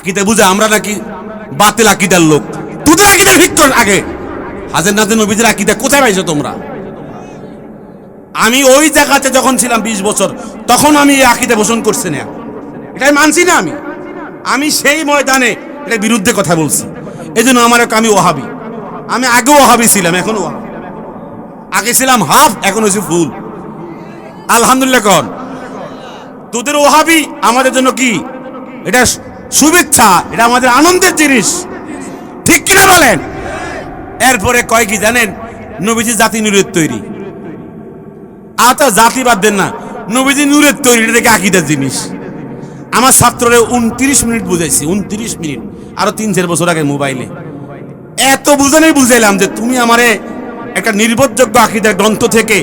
আকিদা বুঝে, আমরা নাকি বাতিল আকিদার লোক। তোদের আকিদা ঠিক কর আগে। হাজার নাজের নবীদের আকিদা কোথায় পাইছো তোমরা? আমি ওই জায়গাতে যখন ছিলাম বিশ বছর, তখন আমি এই আকিদা পোষণ করছি না। এটাই মানছি না আমি? আমি সেই ময়দানে এটা বিরুদ্ধে কথা বলছি। এই জন্য আমার আমি ওহাবি। আমি আগেও ওহাবি ছিলাম, এখন ওহাবি। আগে ছিলাম হাফ, এখন হয়েছে ফুল। আলহামদুলিল্লাহ কন তোদের ওহাবি আমাদের জন্য কি? এটা শুভেচ্ছা, এটা আমাদের আনন্দের জিনিস। ঠিক কিনা বলেন? এরপরে কয় কি জানেন? নবীজি জাতি নূরের তৈরি। আর তো জাতি বাদ দেন না, নবীজি নূরের তৈরি, এটা দেখে আকিদের জিনিস। আমার ছাত্ররে উনত্রিশ মিনিট বুঝাইছি, উনত্রিশ মিনিট, আরও তিন চার বছর আগে মোবাইলে। এত বুঝানোই বুঝাইলাম যে তুমি আমারে একটা নির্ভরযোগ্য আকিদের গ্রন্থ থেকে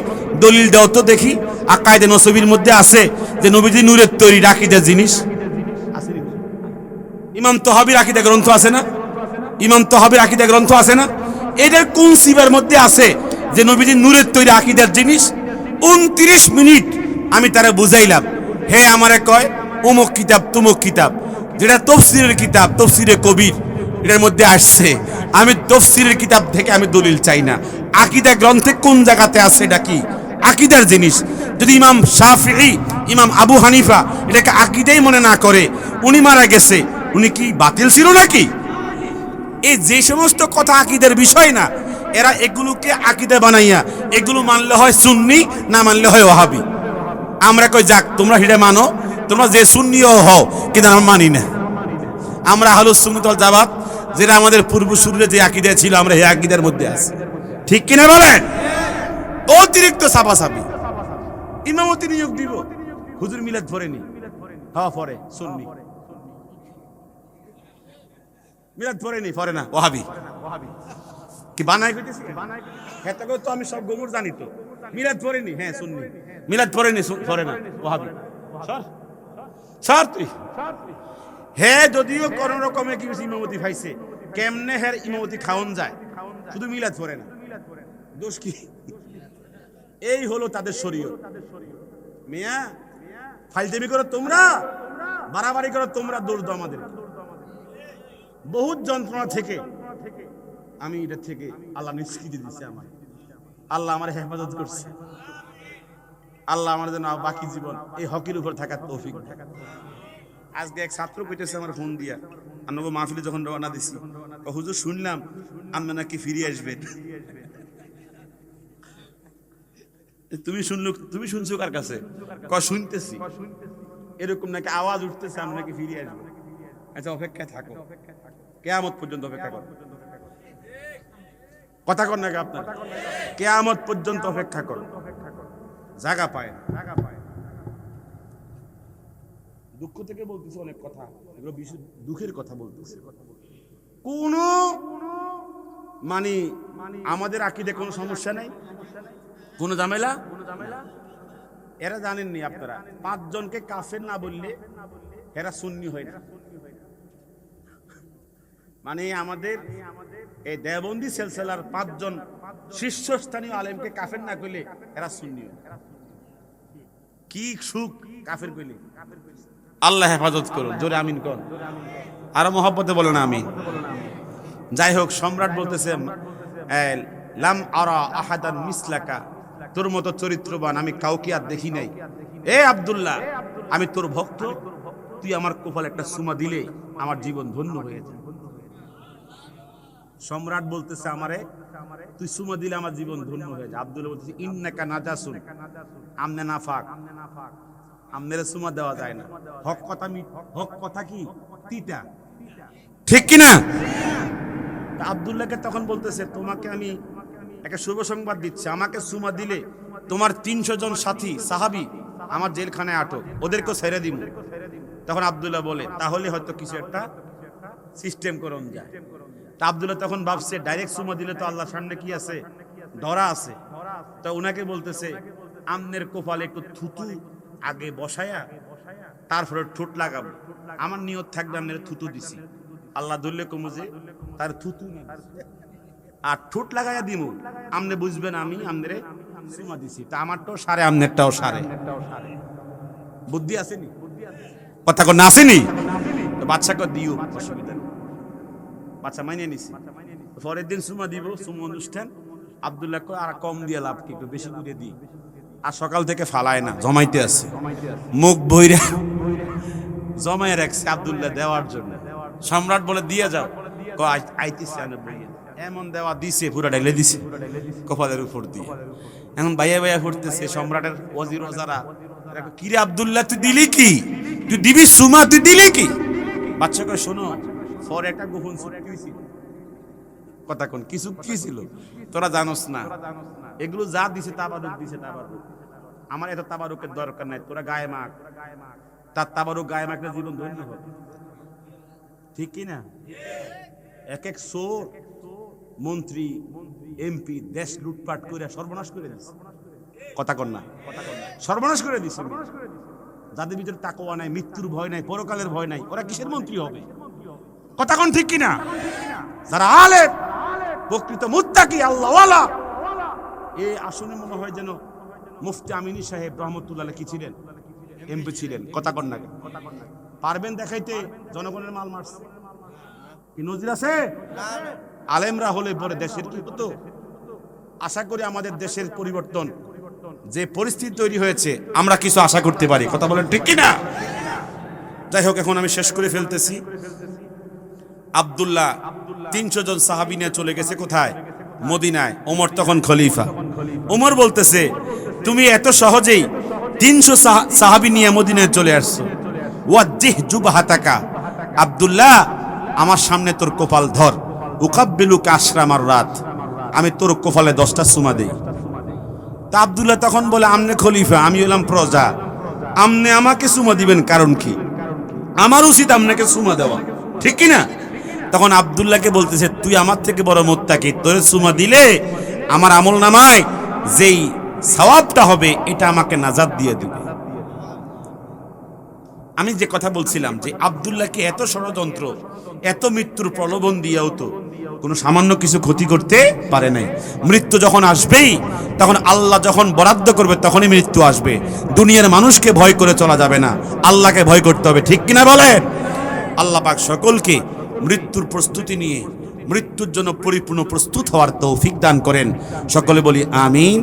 দলিল দেও তো দেখি। আকায়দে নসবির মধ্যে আছে যে নবীজি নূরের তৈরি আকিদের জিনিস। ইমাম তহাবির আকিদা গ্রন্থ আছে না? ইমাম তহাবির আকিদা গ্রন্থ আছে না? এটার কোন সিবার মধ্যে আছে যে নবীজি নূরের তৈরি আকিদার জিনিস? উনত্রিশ মিনিট আমি তারা বুঝাইলাম। হে আমারে কয় অমুক কিতাব, তুমুক কিতাব। যেটা তফসিরের কিতাব, তফসিরে কবির, এটার মধ্যে আসছে। আমি তফসিরের কিতাব থেকে আমি দলিল চাই না। আকিদা গ্রন্থে কোন জায়গাতে আছে এটা কি? আকিদার জিনিস। যদি ইমাম শাফি ইমাম আবু হানিফা এটাকে আকিদাই মনে না করে, উনি মারা গেছে। উনি কি বাতিল ছিল নাকি? এই যে সমস্ত কথা আকিদের বিষয় না, এরা এগুলোকে আকিদা বানাইয়া, এগুলো মানলে হয় সুন্নি, না মানলে হয় ওহাবি আমরা কই, যাক, তোমরা হিডে মানো, তোমরা যে সুন্নিও হও, কিন্তু আমরা মানি না। আমরা হলো সুন্নতল জাবাত যেটা আমাদের পূর্ব পূর্বসূরিরে যে আকিদা ছিল, আমরা এই আকিদার মধ্যে আছি। ঠিক কিনা বলেন? অতিরিক্ত সাপাসাপি ইমামতি নিয়োগ দিব। হুজুর মিলাদ ধরেনি। হ্যাঁ পরে, সুন্নি। মিলাদ পড়েনি পড়ে না ওহাবি কি বানাই কইতেছি? হ্যাঁ তাকে তো আমি সব গোমর জানি তো। মিলাদ পড়েনি হ্যাঁ শুননি। মিলাদ পড়েনি শু- পড়ে না ওহাবি সর। সর তুই। হে, যদিও কোন রকমে কি ইমামতি খাইছে কেমনে হের ইমামতি খাওন যায়? শুধু মিলাদ পড়ে না। দোষ কি? এই হলো তাদের শরীয়ত। মিয়া, ফাইলতেমি করো তোমরা, বাড়াবাড়ি করো তোমরা দৌড় দাও আমাদের বহুত যন্ত্রণা থেকে আমি এটা থেকে আল্লাহ নিষ্কৃতি দিচ্ছে আমার। আল্লাহ আমার হেফাজত করছে। আল্লাহ আমার জন্য বাকি জীবন এই হকির উপর থাকার তৌফিক আজকে এক ছাত্র কইতেছে আমার ফোন দিয়া আন্নগো মাহফিলে যখন রওনা দিছি হুজুর শুনলাম আপনি নাকি ফিরে আসবেন তুমি শুনলো তুমি শুনছো কার কাছে? ক, শুনতেছি। এরকম নাকি আওয়াজ উঠতেছে আমি নাকি ফিরে আসব। আচ্ছা অপেক্ষায় থাকো। কেয়ামত পর্যন্ত অপেক্ষা করো কথা কর নাকি আপনার? কেয়ামত পর্যন্ত অপেক্ষা করো। জায়গা পায় না। দুঃখ থেকে বলতেছে অনেক কথা। এগুলো দুঃখের কথা বলতেছে। কোন মানে আমাদের আকিদে কোনো সমস্যা নাই? কোনো ঝামেলা? এরা জানেননি আপনারা। পাঁচজনকে কাফের না বললে এরা সুন্নি হয় না। মানে আমাদের এই দেবন্দি সেলসেলার পাঁচজন শীর্ষস্থানীয় আলেমকে কাফের না কইলে এরা সুন্নি কি সুখ কাফের কইলে? আল্লাহ হেফাজত করুন, জোরে আমিন কর আরও মহব্বতে বলো না আমি যাই হোক, সম্রাট বলতেছে লাম আরা আহাদান মিসলাকা, তোর মতো চরিত্রবান আমি কাউকে আর দেখি নাই। এ আব্দুল্লাহ, আমি তোর ভক্ত, তুই আমার কোপাল একটা সুমা দিলে আমার জীবন ধন্য হয়ে যায়। সম্রাট বলতেছে আমারে তুই সুমা দিলে আমার জীবন ধন্য হয়ে যায় আব্দুল্লাহ বলতেছে ইন্নাকা নাজাসুন আমনে নাফাক। আমনের সুমা দেওয়া যায় না। হক কথা মি- হক কথা কি? তিতা। ঠিক কি না? আব্দুল্লাহকে তখন বলতেছে তোমাকে আমি একটা শুভ সংবাদ দিচ্ছি। আমাকে সুমা দিলে তোমার তিনশো জন সাথী সাহাবি আমার জেলখানায় আটক। ওদেরকেও ছেড়ে দিব তখন আব্দুল্লাহ বলে তাহলে হয়তো কিছু একটা সিস্টেম করুন যায়। তা আব্দুল্লাহ তখন ভাবছে ডাইরেক্ট সুমা দিলে তো আল্লাহর সামনে কি আছে? ধরা আছে। তো উনাকে বলতেছে, আমনের কোপালে একটু থুতু আগে বসায়া, তারপরে ঠোঁট লাগাবো। আমার নিয়ত থাকবে আমনের থুতু দিছি। আল্লাহ ধরলে কমু যে, তার থুতু আর ঠোঁট লাগাইয়া দিমু। আমনে বুঝবেন আমি আমনেরে সুমা দিছি। তা আমারটাও সারে, আমনেরটাও সারে। বুদ্ধি আসেনি? কথা কোন আসেনি? বাচ্চাকে দিও। অসুবিধা বাচ্চা মাইনে নিছে। পরের দিন সুমা দিব, সুমা অনুষ্ঠান। আবদুল্লাহ কয়, আর কম দিয়ে লাভ কি? বেশি করে দিই। আর সকাল থেকে ফালায় না, জমাইতে আছে। মুখ বইরা জমায় রাখছে আবদুল্লাহ দেওয়ার জন্য। সম্রাট বলে, দিয়ে যাও। কয়, আই- আইতেছে আনে বইয়ে। এমন দেওয়া দিছে, পুরা ডাইলে দিছে। কপালের উপর দিয়ে। এখন বাইয়া বাইয়া ফুটতেছে সম্রাটের ওজির ওজারা কিরে আবদুল্লাহ, তুই দিলি কি? তুই দিবি সুমা, তুই দিলি কি? বাচ্চাকে শোনো ফর একটা গোপন চুক্তি হয়েছিল কথা কোন কিছু কি ছিল? তোরা জানোস না। এগুলো যা দিছে তাবারুক দিছে তাবারুক আমার এত তাবারুকের দরকার নাই তোরা গায়ে মাখ। তার তাবারুক গায়ে মাখলে জীবন ধন্য হবে। ঠিক কি না? এক এক সোর মন্ত্রী এমপি দেশ লুটপাট করে সর্বনাশ করে দিছে। কথা কন না। সর্বনাশ করে দিছে। যাদের ভিতরে তাকওয়া নাই মৃত্যুর ভয় নাই পরকালের ভয় নাই ওরা কিসের মন্ত্রী হবে? কথা কোন ঠিক কিনা? যারা আলে প্রকৃত মুত্তাকি, আল্লাহওয়ালা। এই আসনে মনে হয় যেন মুফতি আমিনী সাহেব রহমতুল্লাহ কি ছিলেন, এমপি ছিলেন কথা কন? না পারবেন দেখাইতে, জনগণের মাল মারছে। কি নজির আছে? আলেমরা হলে পরে দেশের কি হতো? আশা করি আমাদের দেশের পরিবর্তন, যে পরিস্থিতি তৈরি হয়েছে, আমরা কিছু আশা করতে পারি। কথা বলেন ঠিক কি না যাই হোক, এখন আমি শেষ করে ফেলতেছি। আব্দুল্লাহ, তিনশো জন সাহাবি নিয়ে চলে গেছে কোথায়? মদিনায়। ওমর তখন খলিফা। ওমর বলতেছে, তুমি এত সহজেই তিনশো সাহাবি নিয়ে মদিনায় চলে আসছো। ওয়াজ্জিহ জুবাহাতাকা। আব্দুল্লাহ, আমার সামনে তোর কপাল ধর। উকাব্বিলু কাশরামার রাত। আমি তোর কপালে দশটা সুমা দেই। তা আব্দুল্লাহ তখন বলে, আমনে খলিফা, আমি হলাম প্রজা। আমনে আমাকে সুমা দিবেন কারণ কি? আমার উচিত আপনাকে সুমা দেওয়া। ঠিক কি না? তখন আবদুল্লাহকে বলতেছে, তুই আমার থেকে বড় মোত্তাকি, তোর সুমা দিলে আমার আমল নামায় যেই সওয়াবটা হবে, এটা আমাকে নাজাদ দিয়ে দিবে। আমি যে কথা বলছিলাম যে আবদুল্লাহকে এত ষড়যন্ত্র, এত মৃত্যুর প্রলোভন দিয়েও তো কোনো সামান্য কিছু ক্ষতি করতে পারে নাই। মৃত্যু যখন আসবেই, তখন আল্লাহ যখন বরাদ্দ করবে, তখনই মৃত্যু আসবে। দুনিয়ার মানুষকে ভয় করে চলা যাবে না। আল্লাহকে ভয় করতে হবে, ঠিক কিনা বলেন? আল্লাহ পাক সকলকে মৃত্যুর প্রস্তুতি নিয়ে মৃত্যুর জন্য পরিপূর্ণ প্রস্তুত হওয়ার তৌফিক দান করেন। সকলে বলি আমিন।